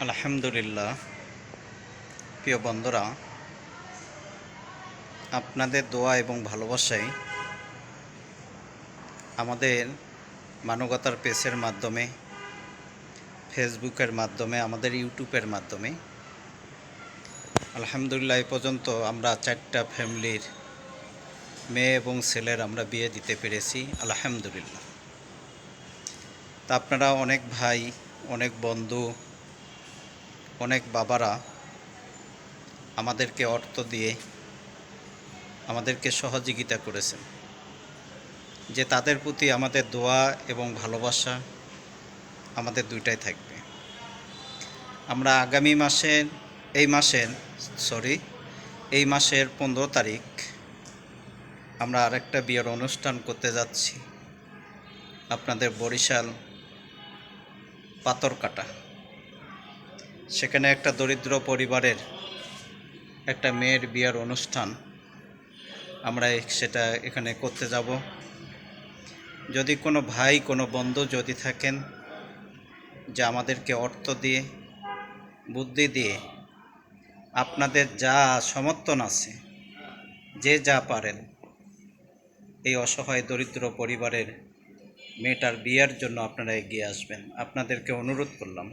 আলহামদুলিল্লাহ। প্রিয় বন্ধুরা, আপনাদের দোয়া এবং ভালোবাসায় আমাদের মানবতার পেজের মাধ্যমে, ফেসবুকের মাধ্যমে, আমাদের ইউটিউবের মাধ্যমে। আলহামদুলিল্লাহ, এ পর্যন্ত আমরা চারটা ফ্যামিলির মেয়ে এবং ছেলের আমরা বিয়ে দিতে পেরেছি, আলহামদুলিল্লাহ। তা আপনারা অনেক ভাই, অনেক বন্ধু অনেক বাবারা আমাদেরকে অর্থ দিয়ে আমাদেরকে সহযোগিতা করেছেন। যে তাদের প্রতি আমাদের দোয়া এবং ভালোবাসা আমাদের দুইটাই থাকবে। আমরা আগামী মাসের, এই মাসের, সরি, এই মাসের পনেরো তারিখ আমরা আরেকটা বিয়ের অনুষ্ঠান করতে যাচ্ছি। আপনাদের বরিশাল পাথরকাটা। সেখানে একটা দরিদ্র পরিবারের একটা মেয়ের বিয়ার অনুষ্ঠান। আমরা সেটা এখানে করতে যাব। যদি কোনো ভাই, কোনো বন্ধু যদি থাকেন যে আমাদেরকে অর্থ দিয়ে, বুদ্ধি দিয়ে, আপনাদের যা সমর্থন আছে, যে যা পারেন, এই অসহায় দরিদ্র পরিবারের মেয়েটার বিয়ের জন্য আপনারা এগিয়ে আসবেন। আপনাদেরকে অনুরোধ করলাম।